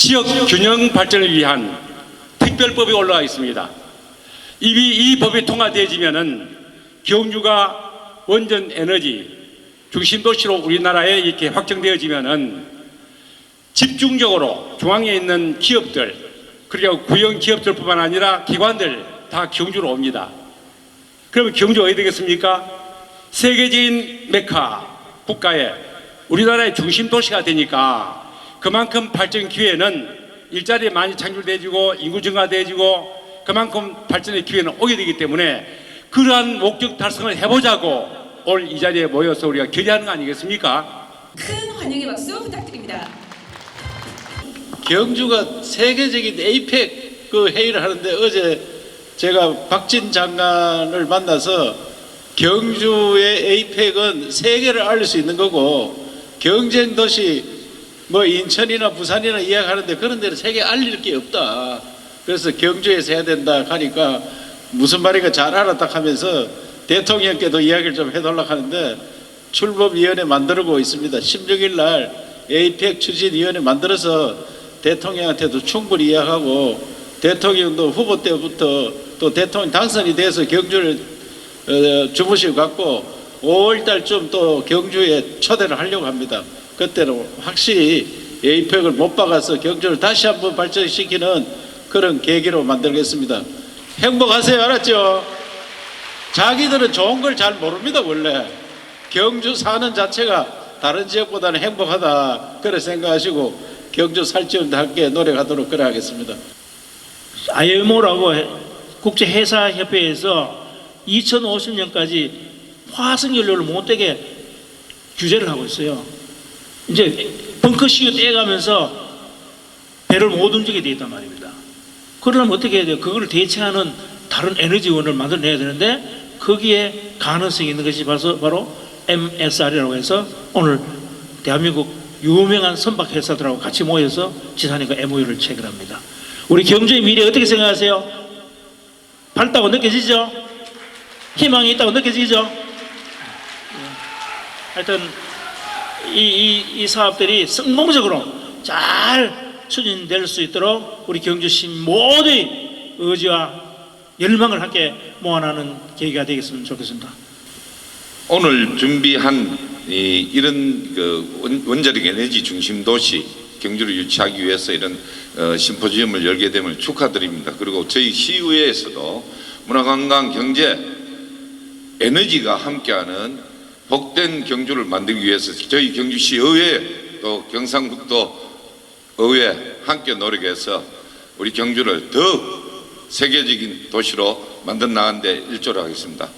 지역 균형 발전을 위한 특별법이 올라와 있습니다. 이미 이 법이 통과되어지면은 경주가 원전 에너지 중심 도시로 우리나라에 이렇게 확정되어지면은 집중적으로 중앙에 있는 기업들 그리고 구형 기업들뿐만 아니라 기관들 다 경주로 옵니다. 그러면 경주 어디 되겠습니까? 세계적인 메카 국가에 우리나라의 중심 도시가 되니까 그만큼 발전 기회는 일자리 많이 창출돼지고 인구 증가돼지고 그만큼 발전의 기회는 오게 되기 때문에 그러한 목적 달성을 해보자고 오늘 이 자리에 모여서 우리가 결의하는 거 아니겠습니까? 큰 환영의 박수 부탁드립니다. 경주가 세계적인 에이펙 그 회의를 하는데 어제 제가 박진 장관을 만나서 경주의 에이펙은 세계를 알릴 수 있는 거고 경쟁 도시 뭐 인천이나 부산이나 이야기하는데 그런 데는 세계 알릴 게 없다. 그래서 경주에서 해야 된다 하니까 무슨 말인가 잘 알았다 하면서 대통령께도 이야기를 좀 해달라고 하는데 출범위원회 만들고 있습니다. 16일 날 에이펙 추진위원회 만들어서 대통령한테도 충분히 이야기하고 대통령도 후보 때부터 또 대통령 당선이 돼서 경주를 어, 주무시고 갔고 5월 달쯤 또 경주에 초대를 하려고 합니다. 그때는 확실히 에이펙을 못 박아서 경주를 다시 한번 발전시키는 그런 계기로 만들겠습니다. 행복하세요. 알았죠? 자기들은 좋은 걸 잘 모릅니다, 원래. 경주 사는 자체가 다른 지역보다는 행복하다. 그래 생각하시고 경주 살찌우는데 함께 노력하도록 그래 하겠습니다. IMO라고 국제 회사 협회에서 2050년까지 화석 연료를 못 되게 규제를 하고 있어요. 이제 벙커 시유 떼가면서 배를 못 움직이게 돼 있단 말입니다. 그러려면 어떻게 해야 돼요? 그걸 대체하는 다른 에너지원을 만들어내야 되는데 거기에 가능성이 있는 것이 바로, 바로 MSR이라고 해서 오늘 대한민국 유명한 선박 회사들하고 같이 모여서 지산이가 MOU를 체결합니다. 우리 경주의 미래 어떻게 생각하세요? 밝다고 느껴지죠? 희망이 있다고 느껴지죠? 예. 하여튼 이, 이, 이 사업들이 성공적으로 잘 추진될 수 있도록 우리 경주시 모두의 의지와 열망을 함께 모아나는 계기가 되겠으면 좋겠습니다. 오늘 준비한 이, 이런 그 원- 원자력 에너지 중심 도시 경주를 유치하기 위해서 이런 어, 심포지엄을 열게 됨을 축하드립니다. 그리고 저희 시의회에서도 문화관광 경제 에너지가 함께하는 복된 경주를 만들기 위해서 저희 경주시 의회 또 경상북도 의회 함께 노력해서 우리 경주를 더 세계적인 도시로 만든 나가는데 일조를 하겠습니다.